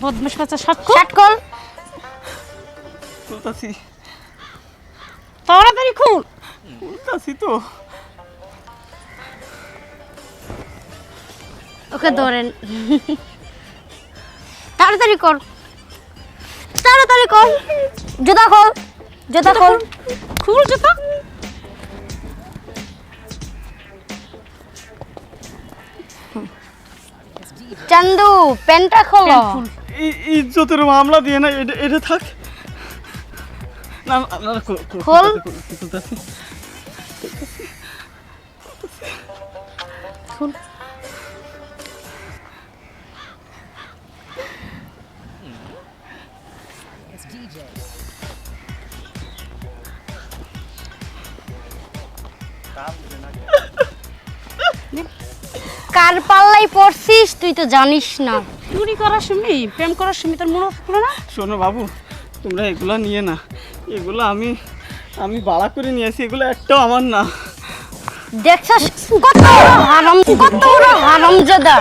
বদমাস বাচ্চা খুলতাছি তাড়াতাড়ি খুল। খুলতাছি তো। ওকে ধরেন। তাড়াতাড়ি কর তাড়াতাড়ি কর জুতা খোল। জুতা খোল। খুল। জুতা। চান্দু প্যান্টটা খোলো। প্যান্ট খুল। ই- ইজ্জতের মামলা দিয়ে না এটা এটা থাক। না না, খোল- খোল- খোল। কার পাল্লাই পড়ছিস তুই তো জানিস না। চুরি করার সময় প্রেম করার সময় তোর মনে হলো না? শোনো বাবু তোমরা এগুলা নিয়ে না। এগুলো আমি আমি বাড়া করে নিয়ে নিয়েছি এগুলো একটাও আমার না। দেখছস কত আরাম হারাম কত হারামজাদা।